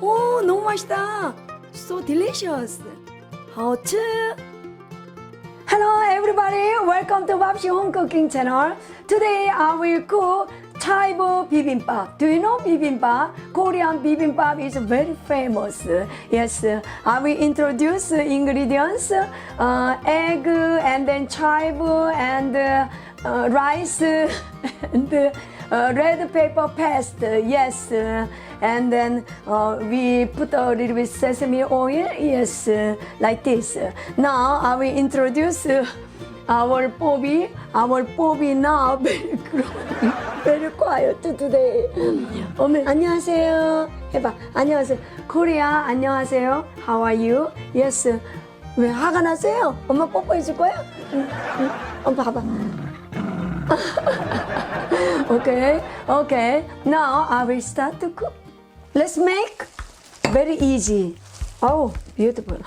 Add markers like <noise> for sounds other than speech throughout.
오, 너무 맛있다. So delicious. hot. Hello everybody, welcome to Babshi Home Cooking Channel. Today I will cook Chaibo bibimbap. Do you know bibimbap? Korean bibimbap is very famous. Yes, I will introduce ingredients: uh, egg and then chive and uh, uh, rice and <laughs> uh, red pepper paste. Yes, uh, and then uh, we put a little bit sesame oil. Yes, uh, like this. Now I will introduce. Uh, our Bobby, our Bobby now very very quiet today. 어머 안녕하세요. 해봐 안녕하세요. 코리아 안녕하세요. How are you? Yes. 왜 화가 났어요? 엄마 뽀뽀해 줄 거야? 응, 응. 엄마 봐봐. <laughs> okay, okay. Now I will start to cook. Let's make very easy. Oh, beautiful.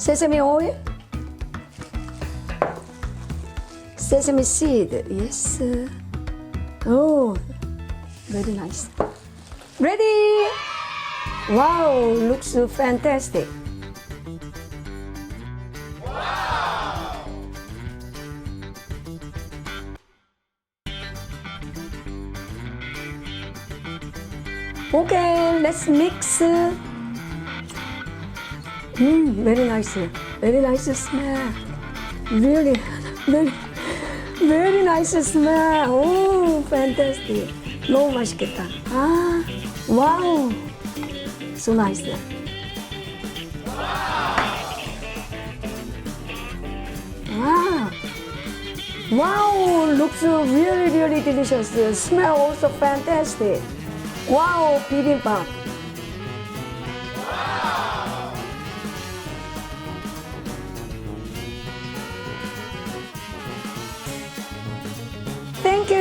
Sesame oil. Sesame seed. Yes. Oh, very nice. Ready? Wow, looks fantastic. Okay, let's mix. Uh, Mm, very nice. Very nice smell. Really, very, very nice smell. Oh, fantastic. 너무 맛있겠다. 아, 와우. So nice. Wow. Wow, looks really, really delicious. Smell also fantastic. Wow, bibimbap. Thank you.